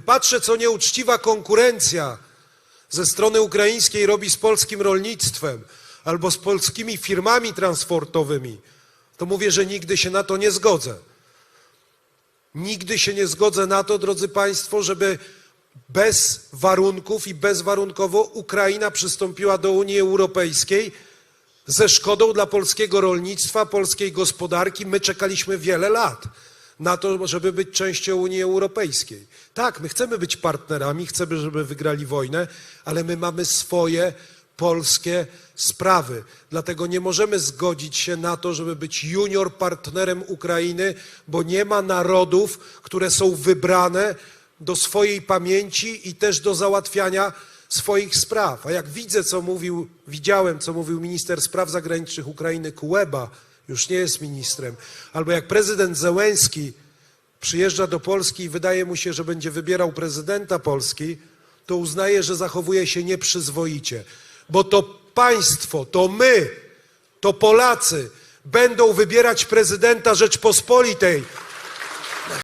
Patrzę, co nieuczciwa konkurencja ze strony ukraińskiej robi z polskim rolnictwem albo z polskimi firmami transportowymi, to mówię, że nigdy się na to nie zgodzę. Nigdy się nie zgodzę na to, drodzy Państwo, żeby bez warunków i bezwarunkowo Ukraina przystąpiła do Unii Europejskiej ze szkodą dla polskiego rolnictwa, polskiej gospodarki. My czekaliśmy wiele lat na to, żeby być częścią Unii Europejskiej. Tak, my chcemy być partnerami, chcemy, żeby wygrali wojnę, ale my mamy swoje polskie sprawy. Dlatego nie możemy zgodzić się na to, żeby być junior partnerem Ukrainy, bo nie ma narodów, które są wybrane do swojej pamięci i też do załatwiania swoich spraw. A jak widzę, co mówił, widziałem, co mówił minister spraw zagranicznych Ukrainy Kuleba, już nie jest ministrem, albo jak prezydent Zełenski przyjeżdża do Polski i wydaje mu się, że będzie wybierał prezydenta Polski, to uznaje, że zachowuje się nieprzyzwoicie, bo to państwo, to my, to Polacy będą wybierać prezydenta Rzeczpospolitej,